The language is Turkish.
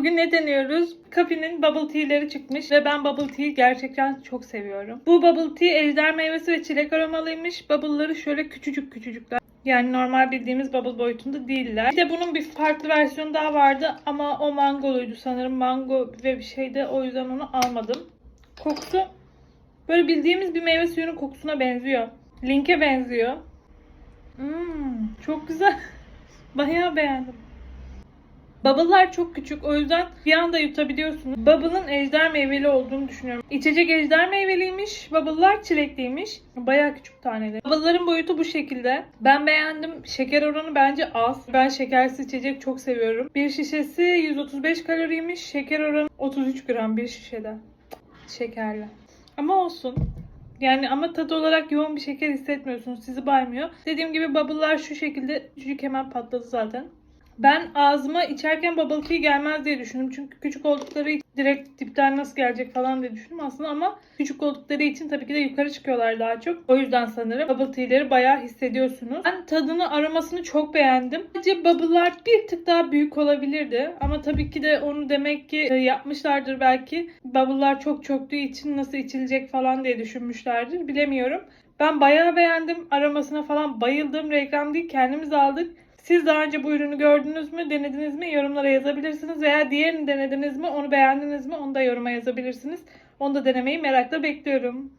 Bugün ne deniyoruz? Cafi'nin bubble tea'leri çıkmış ve ben bubble tea'yi gerçekten çok seviyorum. Bu bubble tea ejder meyvesi ve çilek aromalıymış. Bubble'ları şöyle küçücük küçücükler. Yani normal bildiğimiz bubble boyutunda değiller. Bir de bunun bir farklı versiyonu daha vardı ama o mangoluydu sanırım. Mango ve bir şeydi o yüzden onu almadım. Kokusu böyle bildiğimiz bir meyve suyunun kokusuna benziyor. Link'e benziyor. Hmm, çok güzel. Bayağı beğendim. Bubble'lar çok küçük o yüzden bir anda yutabiliyorsunuz. Bubble'ın ejder meyveli olduğunu düşünüyorum. İçecek ejder meyveliymiş, bubble'lar çilekliymiş. Bayağı küçük taneleri. Bubble'ların boyutu bu şekilde. Ben beğendim. Şeker oranı bence az. Ben şekersiz içecek çok seviyorum. Bir şişesi 135 kaloriymiş. Şeker oranı 33 gram bir şişede. Şekerli. Ama olsun. Yani ama tadı olarak yoğun bir şeker hissetmiyorsunuz. Sizi baymıyor. Dediğim gibi bubble'lar şu şekilde. Çocuk hemen patladı zaten. Ben ağzıma içerken bubble tea gelmez diye düşündüm. Çünkü küçük oldukları için direkt dipten nasıl gelecek falan diye düşündüm aslında ama küçük oldukları için tabii ki de yukarı çıkıyorlar daha çok. O yüzden sanırım bubble tea'leri bayağı hissediyorsunuz. Ben tadını aromasını çok beğendim. Bence bubble'lar bir tık daha büyük olabilirdi. Ama tabii ki de onu demek ki e, yapmışlardır belki. Bubble'lar çok çöktüğü için nasıl içilecek falan diye düşünmüşlerdir. Bilemiyorum. Ben bayağı beğendim. Aromasına falan bayıldım. Reklam değil kendimiz aldık. Siz daha önce bu ürünü gördünüz mü, denediniz mi? Yorumlara yazabilirsiniz. Veya diğerini denediniz mi, onu beğendiniz mi? Onu da yoruma yazabilirsiniz. Onu da denemeyi merakla bekliyorum.